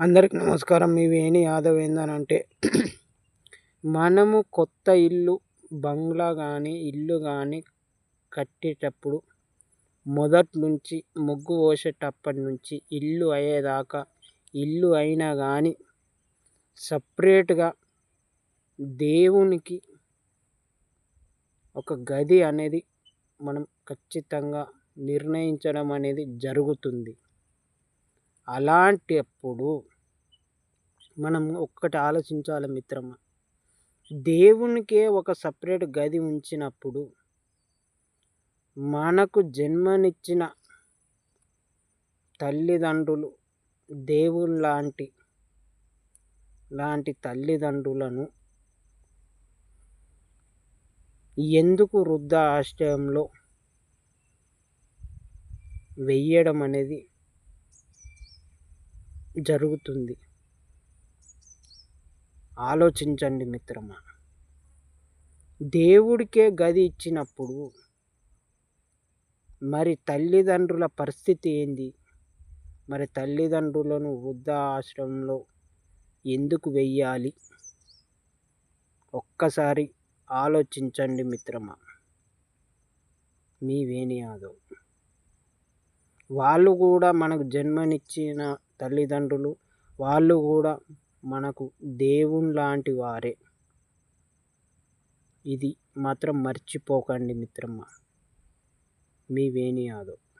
అందరికి నమస్కారం. మీ వేణి యాదవ్ ఏందనంటే మనము కొత్త ఇల్లు బంగ్లా కానీ ఇల్లు కానీ కట్టేటప్పుడు మొదటి నుంచి ముగ్గు పోసేటప్పటి నుంచి ఇల్లు అయ్యేదాకా ఇల్లు అయినా కానీ సపరేట్గా దేవునికి ఒక గది అనేది మనం ఖచ్చితంగా నిర్ణయించడం అనేది జరుగుతుంది. అలాంటప్పుడు మనం ఒక్కటి ఆలోచించాలి మిత్రమా? దేవునికే ఒక సపరేట్ గది ఉంచినప్పుడు మనకు జన్మనిచ్చిన తల్లిదండ్రులు దేవుళ్ళ లాంటి లాంటి తల్లిదండ్రులను ఎందుకు వృద్ధ ఆశ్రయంలో వెయ్యడం అనేది జరుగుతుంది. ఆలోచించండి మిత్రమా. దేవుడికే గది ఇచ్చినప్పుడు మరి తల్లిదండ్రుల పరిస్థితి ఏంది? మరి తల్లిదండ్రులను వృద్ధ ఆశ్రమంలో ఎందుకు వెయ్యాలి? ఒక్కసారి ఆలోచించండి మిత్రమా. మీ వేణి యాదవ్. వాళ్ళు కూడా మనకు జన్మనిచ్చిన తల్లిదండ్రులు వాళ్ళు కూడా మనకు దేవుని లాంటి వారే. ఇది మాత్రం మర్చిపోకండి మిత్రమా. మీ వేణి యాదవ్.